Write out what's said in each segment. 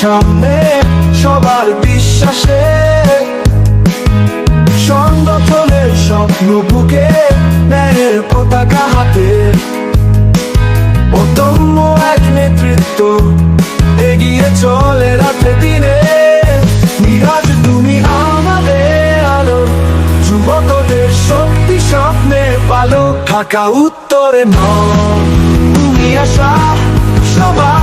সামনে সবার বিশ্বাসে সংগঠনের স্বপ্ন বুকে ন্যায়ের পতাকা হাতে অদম্য এক নেতৃত্ব এগিয়ে চলে রাতে দিনে। মিরাজ তুমি আমাদের আলো, যুবকদের শক্তি স্বপ্নে পালো ঢাকা উত্তরে ন তুমি আশা সবারই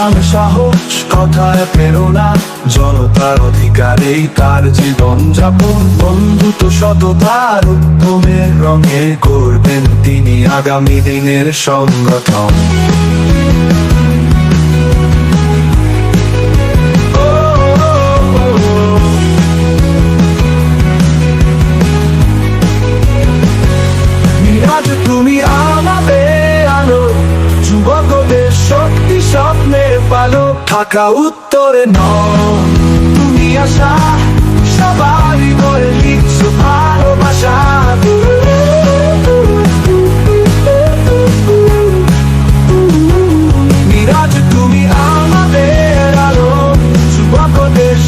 সংগ্রাম সাহস, কথায় প্রেরণা, জনতার অধিকারেই তার জীবন যাপন। বন্ধুত্ব সততার উদ্যমের রঙে করবেন তিনি আগামী দিনের সংগঠন। তুমি আমাদের স্বপ্নে থাকা উত্তরে ন। তুমি আশা সবারই বলে লিখছো ভালোবাসা। মিরাজ, তুমি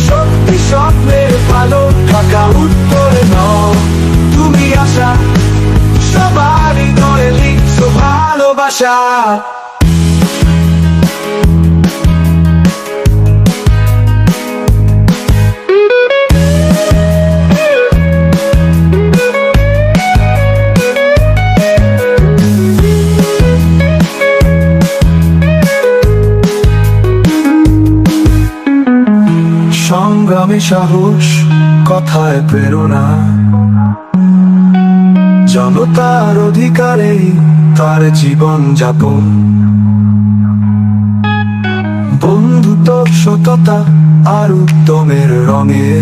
শক্তি ঢাকা উত্তরে ন। তুমি সংগ্রামে সাহস, কথায় প্রেরণা। জনতার অধিকারে তার জীবন যাপন। বন্ধুত্ব সততা আর উত্তমের রঙে।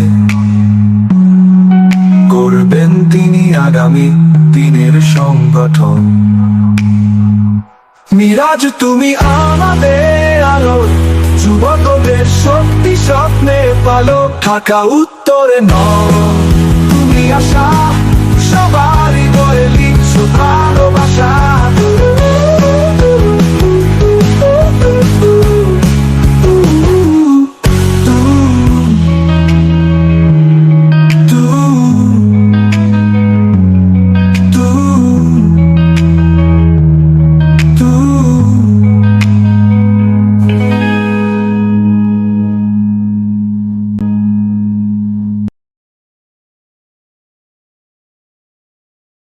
করবেন তিনি আগামী দিনের সংগঠন। মিরাজ, তুমি আমাদের আলো শক্তি স্বপ্নে পালো ঢাকা উত্তরে ন। তুমি আশা সবারই বলে লিখছো